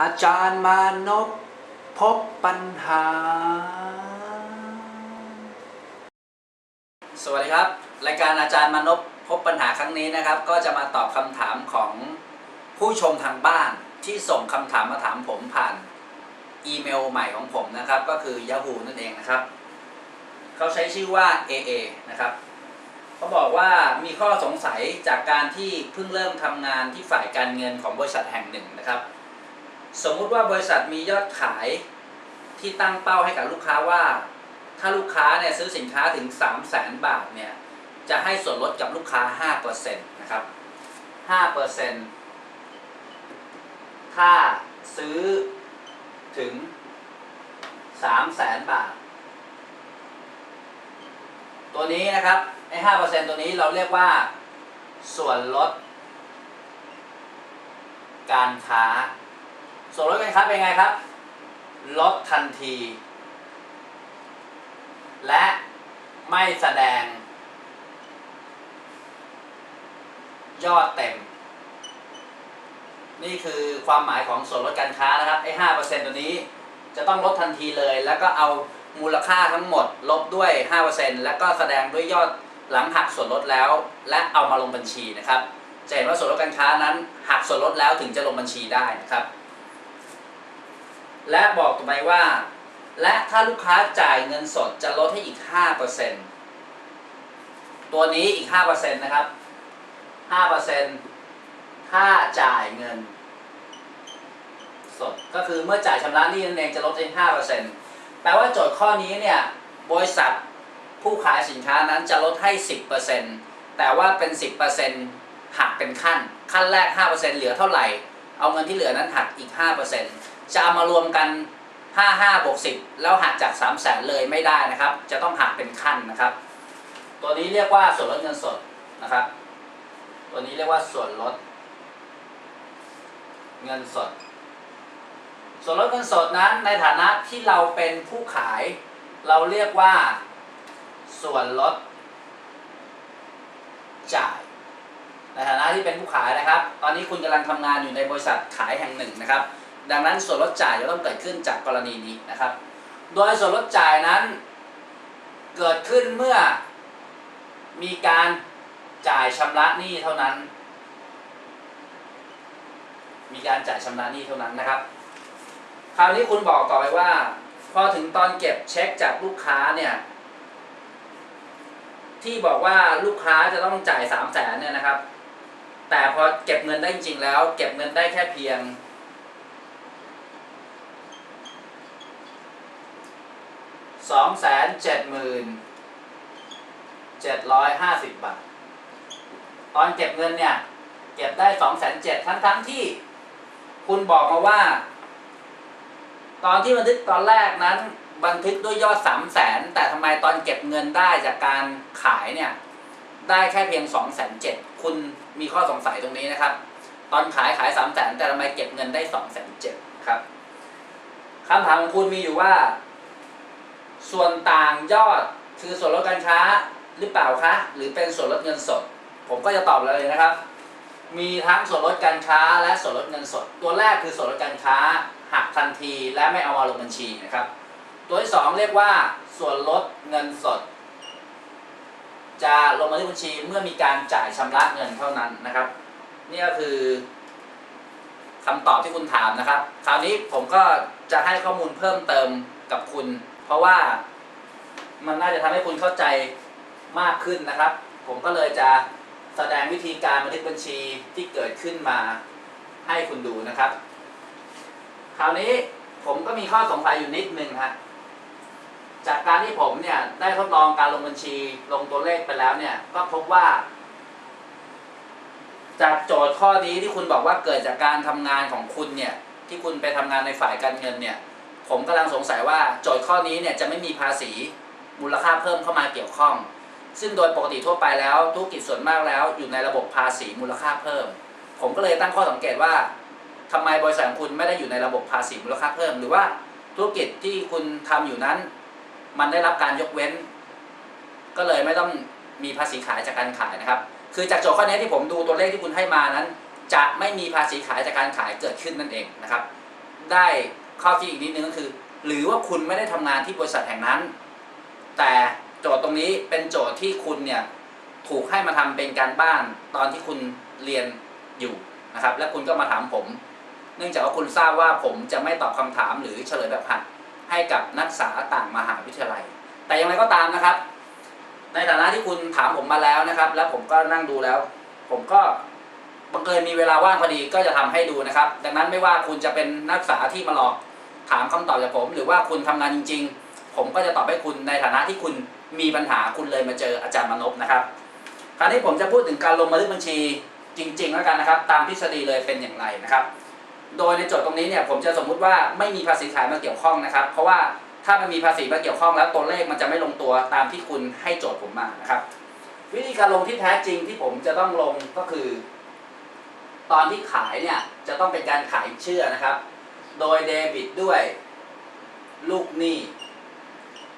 อาจารย์มานพพบปัญหา สวัสดีครับ รายการอาจารย์มานพพบปัญหาครั้งนี้นะครับ ก็จะมาตอบคำถามของผู้ชมทางบ้านที่ส่งคำถามมาถามผมผ่านอีเมลใหม่ของผมนะครับ ก็คือ Yahoo นั่นเองนะครับ เขาใช้ชื่อว่า AA นะครับเขาบอกว่ามีข้อสงสัยจากการที่เพิ่งเริ่มทำงานที่ฝ่ายการเงินของบริษัทแห่งหนึ่งนะครับ สมมุติว่าบริษัทมียอดขายที่ตั้งเป้าให้กับลูกค้าว่า ถ้าลูกค้าเนี่ยซื้อสินค้าถึง 3 0 0แสนบาทเนี่ยจะให้ส่วนลดกับลูกค้า 5%นะครับ 5%ถ้าซื้อถึง 3 0 0แสนบาท ตัวนี้นะครับไอ้ห้าเปอร์เซ็นตัวนี้เราเรียกว่าส่วนลดการค้า ส่วนลดการค้าเป็นไงครับลดทันที และไม่แสดง ยอดเต็ม นี่คือความหมายของส่วนลดการค้านะครับไอ้ห้าเปอร์เซ็นตัวนี้ จะต้องลดทันทีเลย แล้วก็เอามูลค่าทั้งหมด ลบด้วย5%แล้วก็แสดงด้วยยอดหลังหักส่วนลดแล้ว และเอามาลงบัญชีนะครับจะเห็นว่าส่วนลดการค้านั้นหักส่วนลดแล้วถึงจะลงบัญชีได้นะครับ และบอกต่อไปว่า และถ้าลูกค้าจ่ายเงินสดจะลดให้อีก 5%ตัวนี้อีก 5%นะครับ 5%ถ้าจ่ายเงินสด ก็คือเมื่อจ่ายชำระหนี้นั่นเองจะลดได้5%แปลว่าโจทย์ข้อนี้เนี่ย บริษัทผู้ขายสินค้านั้นจะลดให้ 10%แต่ว่าเป็น 10%หักเป็นขั้น ขั้นแรก 5%เหลือเท่าไหร่ เอาเงินที่เหลือนั้นหักอีก 5% จะเอามารวมกัน 55บวก10 แล้วหักจาก3 0 0แสนเลยไม่ได้นะครับ จะต้องหักเป็นขั้นนะครับ ตัวนี้เรียกว่าส่วนลดเงินสดนะครับ ตัวนี้เรียกว่าส่วนลดเงินสด ส่วนลดเงินสดนั้นในฐานะที่เราเป็นผู้ขาย เราเรียกว่าส่วนลดจ่าย ในฐานะที่เป็นผู้ขายนะครับ ตอนนี้คุณกำลังทำงานอยู่ในบริษัทขายแห่งหนึ่งนะครับ ดังนั้นส่วนลดจ่ายจะต้องเกิดขึ้นจากกรณีนี้นะครับ โดยส่วนลดจ่ายนั้นเกิดขึ้นเมื่อมีการจ่ายชำระหนี้เท่านั้น มีการจ่ายชำระหนี้เท่านั้นนะครับ คราวนี้คุณบอกต่อไปว่า พอถึงตอนเก็บเช็คจากลูกค้าเนี่ยที่บอกว่าลูกค้าจะต้องจ่ายสามแสนเนี่ยนะครับ แต่พอเก็บเงินได้จริงๆแล้ว เก็บเงินได้แค่เพียง สองแสนเจ็ดหมื่นเจ็ดร้อยห้าสิบบาท ตอนเก็บเงินเนี่ย เก็บได้สองแสนเจ็ดทั้งๆที่ คุณบอกมาว่า ตอนที่บันทึกตอนแรกนั้น บันทึกด้วยยอดสามแสนแต่ทำไมตอนเก็บเงินได้จากการขายเนี่ย ได้แค่เพียงสองแสนเจ็ดคุณมีข้อสงสัยตรงนี้นะครับ ตอนขายขายสามแสนแต่ทำไมเก็บเงินได้สองแสนเจ็ดครับคำถามของคุณมีอยู่ว่า ส่วนต่างยอดคือส่วนลดการค้าหรือเปล่าคะ หรือเป็นส่วนลดเงินสด ผมก็จะตอบเลยนะครับ มีทั้งส่วนลดการค้าและส่วนลดเงินสด ตัวแรกคือส่วนลดการค้าหักทันทีและไม่เอามาลงบัญชีนะครับ ตัวที่สองเรียกว่าส่วนลดเงินสด จะลงมาที่บัญชีเมื่อมีการจ่ายชำระเงินเท่านั้นนะครับ นี่ก็คือคำตอบที่คุณถามนะครับ คราวนี้ผมก็จะให้ข้อมูลเพิ่มเติมกับคุณ เพราะว่ามันน่าจะทำให้คุณเข้าใจมากขึ้นนะครับ ผมก็เลยจะแสดงวิธีการบันทึกบัญชีที่เกิดขึ้นมาให้คุณดูนะครับ คราวนี้ผมก็มีข้อสงสัยอยู่นิดนึงฮะจากการที่ผมเนี่ยได้ทดลองการลงบัญชีลงตัวเลขไปแล้วเนี่ย ก็พบว่า จากโจทย์ข้อนี้ที่คุณบอกว่าเกิดจากการทำงานของคุณเนี่ย ที่คุณไปทำงานในฝ่ายการเงินเนี่ย ผมกำลังสงสัยว่าโจทย์ข้อนี้เนี่ยจะไม่มีภาษีมูลค่าเพิ่มเข้ามาเกี่ยวข้อง ซึ่งโดยปกติทั่วไปแล้วธุรกิจส่วนมากแล้ว อยู่ในระบบภาษีมูลค่าเพิ่ม ผมก็เลยตั้งข้อสังเกตว่าทำไมบริษัทของคุณไม่ได้อยู่ในระบบภาษีมูลค่าเพิ่ม หรือว่าธุรกิจที่คุณทำอยู่นั้น มันได้รับการยกเว้น ก็เลยไม่ต้องมีภาษีขายจากการขายนะครับ คือจากโจทย์ข้อนี้ที่ผมดูตัวเลขที่คุณให้มานั้น จะไม่มีภาษีขายจากการขายเกิดขึ้นนั่นเองนะครับ ได้ ข้อที่อีกนิดนึงก็คือ หรือว่าคุณไม่ได้ทำงานที่บริษัทแห่งนั้น แต่โจทย์ตรงนี้เป็นโจทย์ที่คุณเนี่ยถูกให้มาทำเป็นการบ้านตอนที่คุณเรียนอยู่นะครับ และคุณก็มาถามผม เนื่องจากว่าคุณทราบว่าผมจะไม่ตอบคำถามหรือเฉลยแบบหัดให้กับนักศึกษาต่างมหาวิทยาลัย แต่อย่างไรก็ตามนะครับ ในฐานะที่คุณถามผมมาแล้วนะครับ แล้วผมก็นั่งดูแล้ว ผมก็บังเอิญมีเวลาว่างพอดีก็จะทำให้ดูนะครับ ดังนั้นไม่ว่าคุณจะเป็นนักศึกษาที่มาหลอก ถามคำตอบจากผม หรือว่าคุณทำงานจริง ๆ ผมก็จะตอบให้คุณในฐานะที่คุณมีปัญหาคุณเลยมาเจออาจารย์มนพนะครับ คราวนี้ผมจะพูดถึงการลงบันทึกบัญชีจริง ๆ แล้วกันนะครับ ตามทฤษฎีเลยเป็นอย่างไรนะครับ โดยในโจทย์ตรงนี้เนี่ยผมจะสมมุติว่าไม่มีภาษีขายมาเกี่ยวข้องนะครับ เพราะว่าถ้ามันมีภาษีมาเกี่ยวข้องแล้วตัวเลขมันจะไม่ลงตัวตามที่คุณให้โจทย์ผมมานะครับ วิธีการลงที่แท้จริงที่ผมจะต้องลงก็คือ ตอนที่ขายเนี่ยจะต้องเป็นการขายเชื่อนะครับ โดยเดบิตด้วยลูกหนี้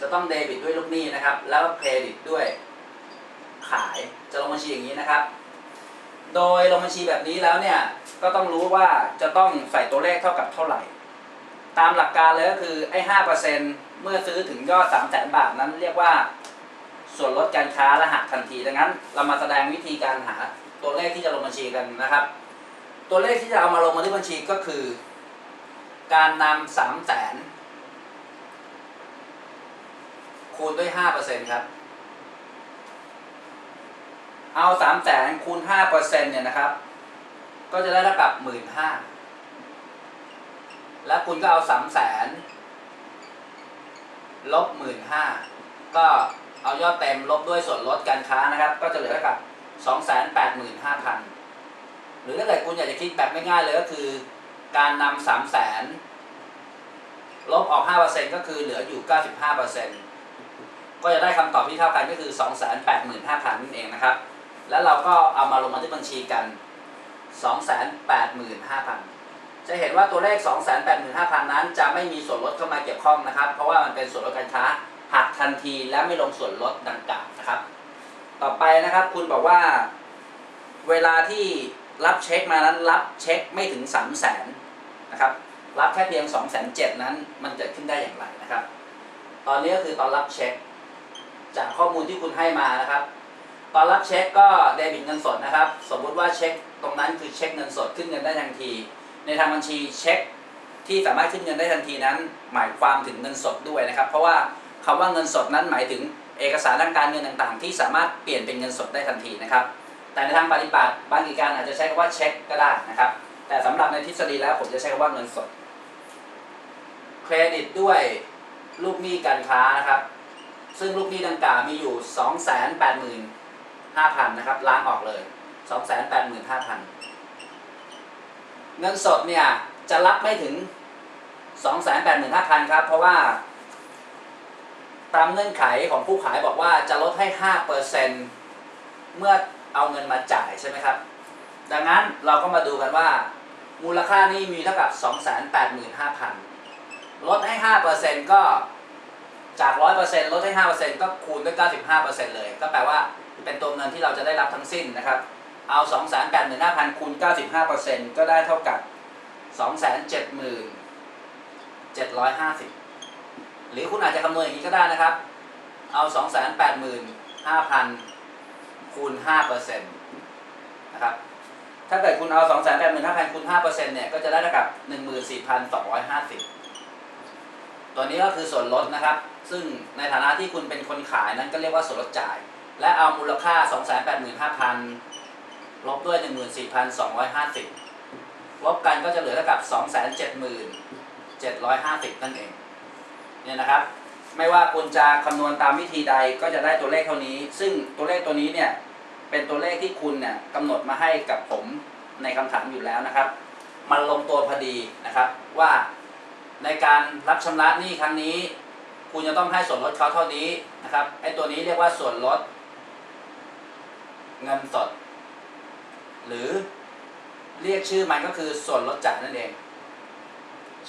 จะต้องเดบิตด้วยลูกหนี้นะครับ แล้วก็เครดิตด้วยขายจะลงบัญชีอย่างนี้นะครับ โดยลงบัญชีแบบนี้แล้วเนี่ยก็ต้องรู้ว่าจะต้องใส่ตัวเลขเท่ากับเท่าไหร่ ตามหลักการเลยก็คือไอ้ห้าเปอร์เซ็นเมื่อซื้อถึงยอดสามแสนบาทนั้นเรียกว่าส่วนลดการค้าและหักทันที ดังนั้น เรามาแสดงวิธีการหาตัวเลขที่จะลงบัญชีกันนะครับ ตัวเลขที่จะเอามาลงบันทึกบัญชีก็คือ การนำสามแสนคูณด้วยห้าเปอร์เซ็นครับ เอาสามแสนคูณห้าเปอร์เซ็นเนี่ยนะครับ ก็จะได้เท่ากับหมื่นห้าแล้วคุณก็เอาสามแสนลบหมื่นห้าก็เอายอดเต็มลบด้วยส่วนลดการค้านะครับ ก็จะเหลือเท่ากับสองแสนแปดหมื่นห้าพันหรือถ้าเกิดคุณอยากจะคิดแบบไม่ง่ายเลยก็คือ การนำสามแสนลบออกห้าเปอร์เซ็นก็คือเหลืออยู่เก้าสิบห้าเปอร์เซ็นก็จะได้คำตอบที่เท่ากันก็คือสองแสนแปดหมื่นห้าพันนั่นเองนะครับ แล้วเราก็เอามาลงบันทึกบัญชีกันสองแสนแปดหมื่นห้าพันจะเห็นว่าตัวเลข 285,000 นั้น จะไม่มีส่วนลดเข้ามาเกี่ยวข้องนะครับ เพราะว่ามันเป็นส่วนลดการค้าหักทันทีและไม่ลงส่วนลดดังกล่าวนะครับ ต่อไปนะครับคุณบอกว่า เวลาที่ รับเช็คมานั้นรับเช็คไม่ถึง 3 0 0 0 0นนะครับรับแค่เพียง 2 7 0 0 0นั้น มันเกิดขึ้นได้อย่างไรนะครับ ตอนนี้ก็คือตอนรับเช็ค จากข้อมูลที่คุณให้มานะครับ ตอนรับเช็คก็เดบิตเงินสดนะครับ สมมุติว่าเช็คตรงนั้นคือเช็คเงินสดขึ้นเงินได้ทันที ในทางบัญชีเช็คที่สามารถขึ้นเงินได้ทันทีนั้น หมายความถึงเงินสดด้วยนะครับ เพราะว่าคำว่าเงินสดนั้นหมายถึงเอกสารทางการเงินต่างๆ ที่สามารถเปลี่ยนเป็นเงินสดได้ทันทีนะครับ แต่ในทางปฏิบัติบางกิจการอาจจะใช้คำว่าเช็คก็ได้นะครับ แต่สำหรับในทฤษฎีแล้วผมจะใช้คำว่าเงินสด เครดิตด้วยลูกหนี้การค้านะครับ ซึ่งลูกหนี้ดังกล่าวมีอยู่ 285,000นะครับล้างออกเลย 285,000 เงินสดเนี่ยจะรับไม่ถึง 285,000ครับ เพราะว่า ตามเงื่อนไขของผู้ขายบอกว่าจะลดให้ 5%เมื่อ เอาเงินมาจ่ายใช่ไหมครับ ดังนั้นเราก็มาดูกันว่า มูลค่านี้มีเท่ากับ 285,000 ลดให้ 5%ก็จาก 100%ลดให้ 5%ก็คูณด้วย 95%เลย ก็แปลว่าเป็นตัวเงินที่เราจะได้รับทั้งสิ้นนะครับ เอา 285,000 คูณ 95%ก็ได้เท่ากับ 270,750 หรือคุณอาจจะคำนวณอย่างนี้ก็ได้นะครับ เอา 285,000 คูณ5%นะครับ ถ้าเกิดคุณเอา 285,000คูณ5%เนี่ย ก็จะได้เท่ากับ 14,250 ตัวนี้ก็คือส่วนลดนะครับ ซึ่งในฐานะที่คุณเป็นคนขายนั้นก็เรียกว่าส่วนลดจ่าย และเอามูลค่า 285,000 ลบด้วย 14,250 ลบกันก็จะเหลือเท่ากับ 270,750 นั่นเอง เนี่ยนะครับ ไม่ว่าคุณจะคำนวณตามวิธีใดก็จะได้ตัวเลขเท่านี้ ซึ่งตัวเลขตัวนี้เนี่ยเป็นตัวเลขที่คุณเนี่ยกำหนดมาให้กับผมในคำถามอยู่แล้วนะครับ มันลงตัวพอดีนะครับว่าในการรับชำระหนี้ครั้งนี้ คุณจะต้องให้ส่วนลดเขาเท่านี้นะครับไอ้ตัวนี้เรียกว่าส่วนลด เงินสด หรือเรียกชื่อมันก็คือส่วนลดจ่ายนั่นเอง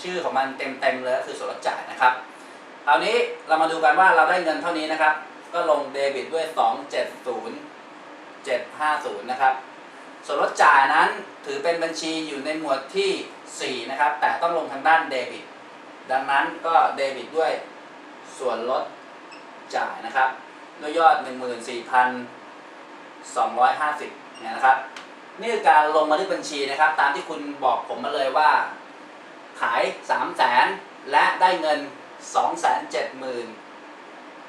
ชื่อของมันเต็มๆเลยก็คือส่วนลดจ่ายนะครับ คราวนี้เรามาดูกันว่าเราได้เงินเท่านี้นะครับ ก็ลงเดบิตด้วย 270 750 นะครับ ส่วนลดจ่ายนั้นถือเป็นบัญชีอยู่ในหมวดที่ 4 นะครับ แต่ต้องลงทางด้านเดบิต ดังนั้นก็เดบิตด้วยส่วนลดจ่ายนะครับด้วยยอด 14,250เนี่ยนะครับ นี่คือการลงมาที่บัญชีนะครับ ตามที่คุณบอกผมมาเลยว่า ขาย 3 0 0แสนและได้เงิน 2 7 7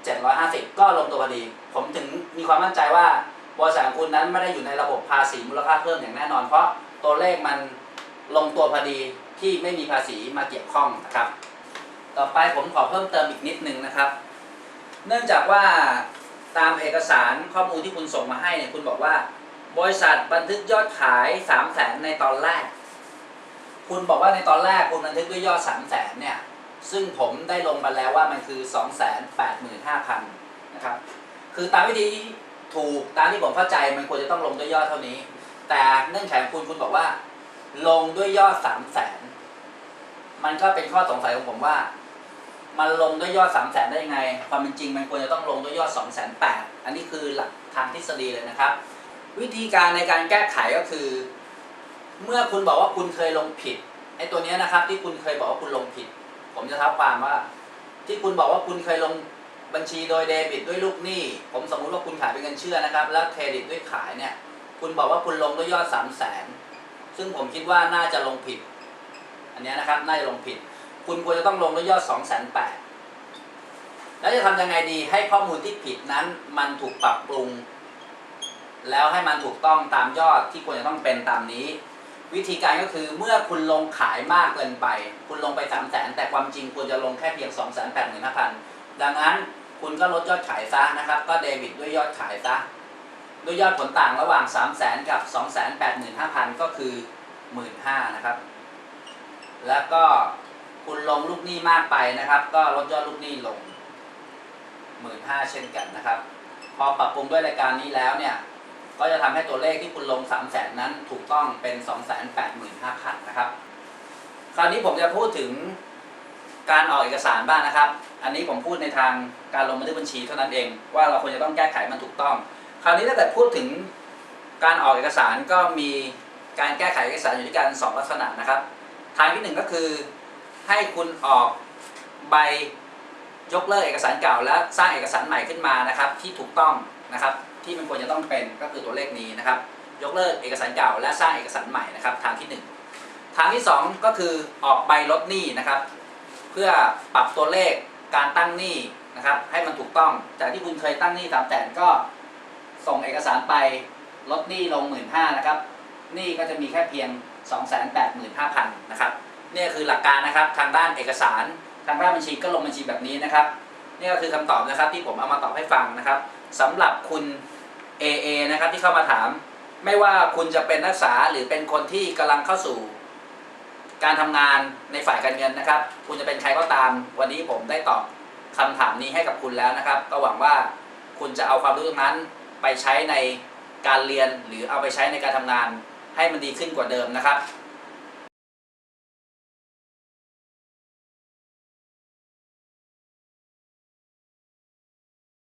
750 ก็ลงตัวพอดี ผมถึงมีความมั่นใจว่าบริษัทของคุณนั้นไม่ได้อยู่ในระบบภาษีมูลค่าเพิ่มอย่างแน่นอน เพราะตัวเลขมันลงตัวพอดีที่ไม่มีภาษีมาเกี่ยวข้องนะครับ ต่อไปผมขอเพิ่มเติมอีกนิดนึงนะครับ เนื่องจากว่าตามเอกสารข้อมูลที่คุณส่งมาให้เนี่ยคุณบอกว่า บริษัทบันทึกยอดขาย3 0 0แสนในตอนแรก คุณบอกว่าในตอนแรกคุณบันทึกด้วยยอด3 0 0แสนเนี่ย ซึ่งผมได้ลงไปแล้วว่ามันคือ 2 8 5 0 0 0นะครับ คือตามวิธีถูกตามที่ผมเข้าใจมันควรจะต้องลงด้วยยอดเท่านี้ แต่เนื่องไขของคุณคุณบอกว่า ลงด้วยยอด3 0 0แสนมันก็เป็นข้อสงสัยของผมว่า มันลงด้วยยอด3 0 0แสนได้ยังไง ความเป็นจริงมันควรจะต้องลงด้วยยอด2 8 0 0 0อันนี้คือหลักทางทฤษฎีเลยนะครับ วิธีการในการแก้ไขก็คือ เมื่อคุณบอกว่าคุณเคยลงผิดไอ้ตัวนี้นะครับที่คุณเคยบอกว่าคุณลงผิด ผมจะท้าความว่า ที่คุณบอกว่าคุณเคยลงบัญชีโดยเดบิตด้วยลูกหนี้ ผมสมมุติว่าคุณขายเป็นเงินเชื่อนะครับ แล้วเครดิตด้วยขายเนี่ย คุณบอกว่าคุณลงด้วยยอดสามแสนซึ่งผมคิดว่าน่าจะลงผิด อันนี้นะครับ น่าจะลงผิด คุณควรจะต้องลงด้วยยอดสองแสนแปดแล้วจะทำยังไงดีให้ข้อมูลที่ผิดนั้น มันถูกปรับปรุง แล้วให้มันถูกต้องตามยอดที่ควรจะต้องเป็นตามนี้ วิธีการก็คือเมื่อคุณลงขายมากเกินไป คุณลงไป3 0 0แสนแต่ความจริงควรจะลงแค่เพียง 2 8 5 0 0 0 ดังนั้นคุณก็ลดยอดขายซะนะครับ ก็เดบิตด้วยยอดขายซะด้วยยอดผลต่างระหว่าง 3 0 0แสนกับ 2 8 5 0 0 0 ก็คือ 15,000นะครับ แล้วก็คุณลงลูกหนี้มากไปนะครับ ก็ลดยอดลูกหนี้ลง 15,000เช่นกันนะครับ พอปรับปรุงด้วยรายการนี้แล้วเนี่ย ก็จะทำให้ตัวเลขที่คุณลง 3 0 0แสนนั้นถูกต้องเป็น 2 8 5 0 0 0นะครับ คราวนี้ผมจะพูดถึงการออกเอกสารบ้างนะครับ อันนี้ผมพูดในทางการลงบันทึกบัญชีเท่านั้นเอง ว่าเราควรจะต้องแก้ไขมันถูกต้อง คราวนี้ถ้าเกิดพูดถึงการออกเอกสารก็มีการแก้ไขเอกสารอยู่ด้วยกันสองลักษณะนะครับ ทางที่หนึ่งก็คือให้คุณออกใบยกเลิกเอกสารเก่า และสร้างเอกสารใหม่ขึ้นมานะครับที่ถูกต้องนะครับ ที่มันควรจะต้องเป็นก็คือตัวเลขนี้นะครับ ยกเลิกเอกสารเก่าและสร้างเอกสารใหม่นะครับ ทางที่หนึ่งทางที่สองก็คือออกใบลดหนี้นะครับ เพื่อปรับตัวเลขการตั้งหนี้นะครับ ให้มันถูกต้องจากที่คุณเคยตั้งหนี้สามแสนก็ส่งเอกสารไปลดหนี้ลงหมื่นห้านะครับหนี้ก็จะมีแค่เพียง 2 8 5 0 0 0นะครับนี่คือหลักการนะครับทางด้านเอกสาร ทางด้านบัญชีก็ลงบัญชีแบบนี้นะครับนี่ก็คือคำตอบนะครับที่ผมเอามาตอบให้ฟังนะครับ สำหรับคุณ AA นะครับที่เข้ามาถาม ไม่ว่าคุณจะเป็นนักศึกษาหรือเป็นคนที่กำลังเข้าสู่ การทำงานในฝ่ายการเงินนะครับ คุณจะเป็นใครก็ตาม วันนี้ผมได้ตอบคำถามนี้ให้กับคุณแล้วนะครับ ก็หวังว่าคุณจะเอาความรู้ตรงนั้นไปใช้ในการเรียนหรือเอาไปใช้ในการทำงานให้มันดีขึ้นกว่าเดิมนะครับ